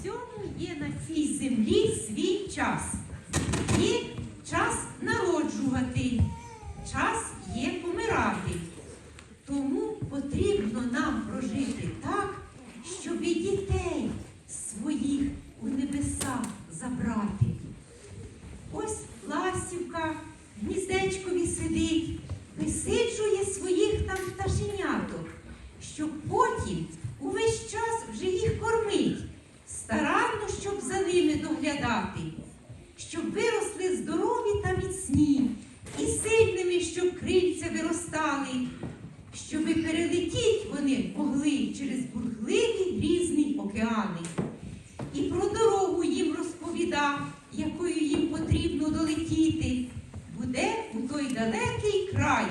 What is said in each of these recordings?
Всьому є на цій землі свій час. Є час народжувати, час є помирати. Тому потрібно нам прожити так, щоб і дітей своїх у небеса забрати. Ось ластівка гніздечкові сидить, висиджує своїх там пташеняток, щоб потім увесь час вже їх кормить, старанно, щоб за ними доглядати, щоб виросли здорові та міцні, і сильними, щоб крильця виростали, щоби перелетіть вони могли через бурхливі грізні океани. І про дорогу їм розповідав, якою їм потрібно долетіти. Буде у той далекий край,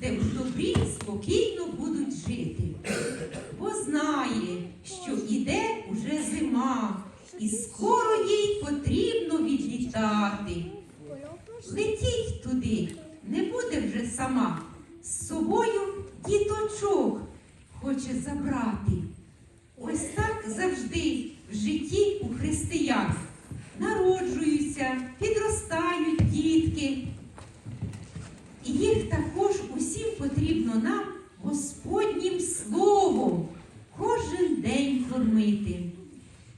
де в добрі спокійно будуть жити. Бо знає, що іде уже зима, і скоро їй потрібно відлітати. Летіть туди, не буде вже сама. З собою діточок хоче забрати. Ось так завжди в житті у християн народжуються, підростають дітки. І їх також усім потрібно нам Господнім Словом кожен день кормити,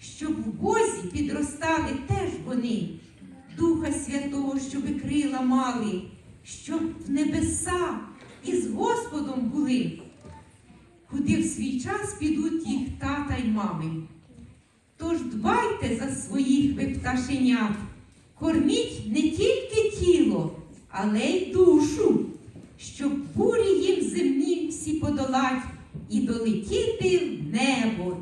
щоб в Бозі підростали теж вони, Духа Святого, щоби крила мали, щоб в небеса із Господом були. Куди в свій час підуть їх тата й мами. Тож дбайте за своїх ви пташенят, корміть не тільки тіло, але й душу, щоб бурі їм земні всі подолать і долетіти в небо